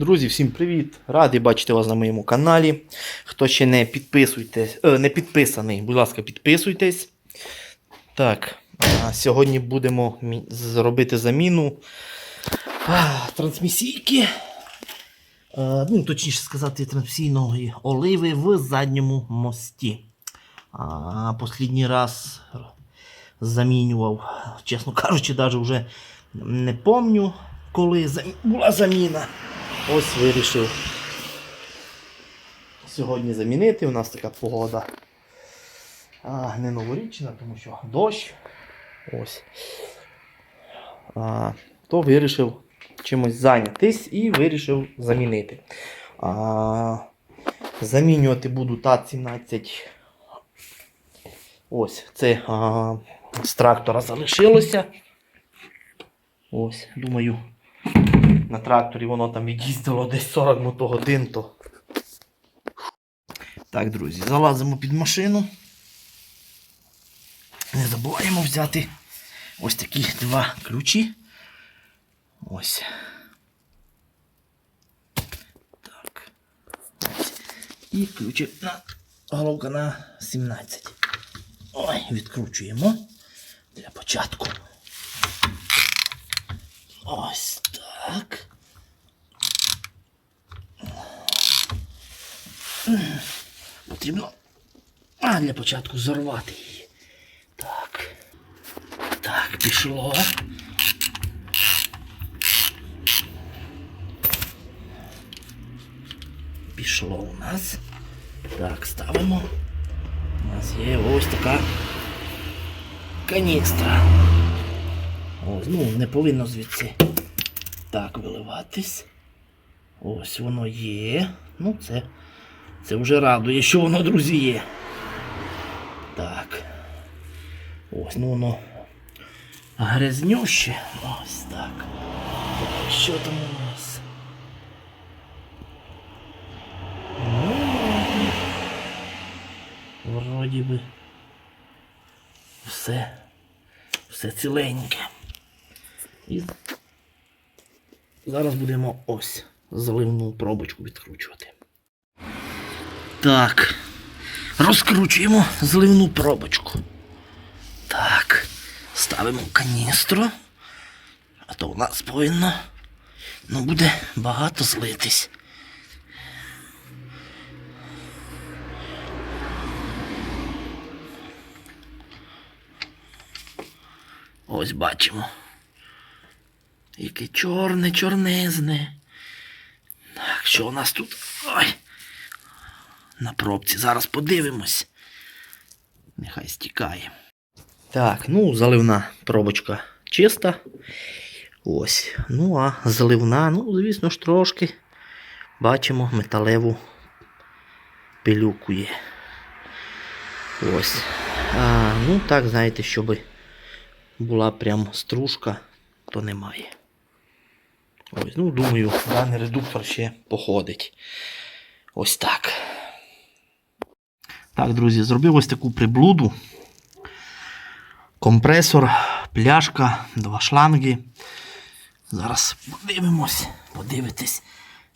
Друзі, всім привіт! Радий бачити вас на моєму каналі. Хто ще не підписуйтесь, е, не підписаний, будь ласка, підписуйтесь. Так, сьогодні будемо зробити заміну трансмісійки. Ну, точніше сказати, трансмісійної оливи в задньому мості. Послідній раз замінював, чесно кажучи, навіть вже не помню, коли була заміна. Ось вирішив сьогодні замінити. У нас така погода а, не новорічна, тому що дощ. Ось. А, то вирішив чимось зайнятись і вирішив замінити. А, замінювати буду ТАТ-17. Ось, це а, з трактора залишилося. Ось, думаю, на тракторі воно там від'їздило десь 40 мотогодин. То... Так, друзі, залазимо під машину. Не забуваємо взяти ось такі два ключі. Ось. Так. І ключик на головка на 17. Ой, відкручуємо для початку. Ось так. Потрібно а, для початку зорвати її. Так. Так, пішло. Пішло у нас. Так, ставимо. У нас є ось така каністра. Ось, ну, не повинно звідси так виливатись. Ось воно є. Ну, це, це вже радує, що воно, друзі, є. Так. Ось, ну воно грязнюще. Ось так. Що там у нас? Ну, вроді би. Все. Все ціленьке. І зараз будемо ось заливну пробочку відкручувати. Так. Розкручуємо зливну пробочку. Так. Ставимо каністру. А то у нас повинно ну, буде багато злитись. Ось бачимо. Яке чорне, чорнезне. Так, що у нас тут? Ой. На пробці. Зараз подивимось. Нехай стікає. Так, ну, заливна пробочка чиста. Ось. Ну, а заливна, ну, звісно ж, трошки. Бачимо металеву пилюку є. Ось. А, ну, так, знаєте, щоб була прям стружка, то немає. Ось, ну, думаю, даний редуктор ще походить. Ось так. Так, друзі, зробив ось таку приблуду. Компресор, пляшка, два шланги. Зараз подивимось, подивитись,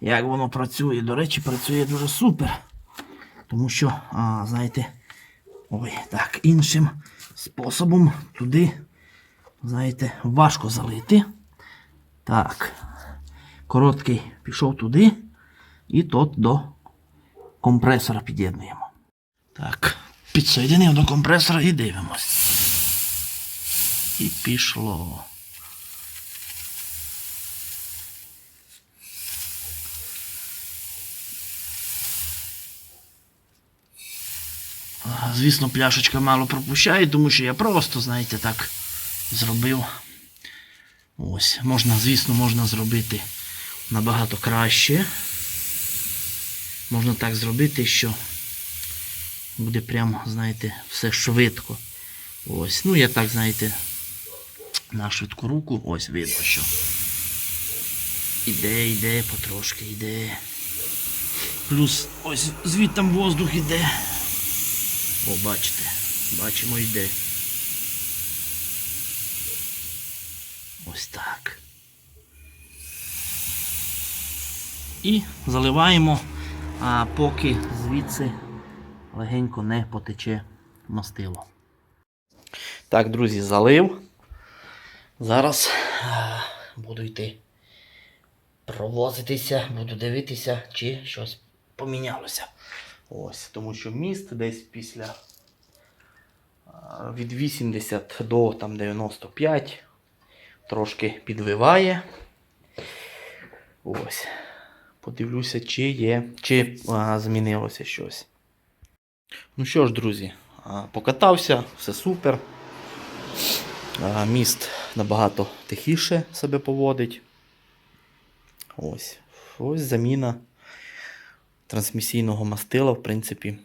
як воно працює. До речі, працює дуже супер. Тому що, а, знаєте, ой, так, іншим способом туди, знаєте, важко залити. Так, короткий пішов туди, і тот до компресора під'єднуємо. Так, підсоєдинив до компресора і дивимось. І пішло. Звісно, пляшечка мало пропущає, тому що я просто, знаєте, так зробив. Ось, можна, звісно, можна зробити набагато краще. Можна так зробити, що буде прямо, знаєте, все швидко. Ось, ну я так, знаєте, на швидку руку, ось видно, що іде, іде, потрошки йде. Плюс ось звідтам воздух іде. О, бачите, бачимо, йде. Ось так. І заливаємо, а поки звідси легенько не потече мастило. Так, друзі, залив. Зараз е, буду йти провозитися, буду дивитися, чи щось помінялося. Ось, тому що міст десь після е, від 80 до там, 95 трошки підвиває. Ось. Подивлюся, чи є, чи а, змінилося щось. Ну що ж, друзі, покатався, все супер. Міст набагато тихіше себе поводить. Ось. Ось заміна трансмісійного мастила, в принципі,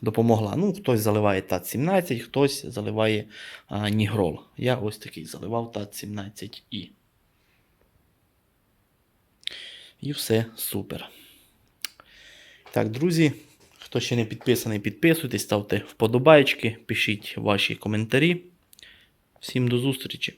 допомогла. Ну, хтось заливає ТАТ-17, хтось заливає а, Нігрол. Я ось такий заливав ТАТ-17І. І все супер. Так, друзі, хто ще не підписаний, підписуйтесь, ставте вподобайки, пишіть ваші коментарі. Всім до зустрічі!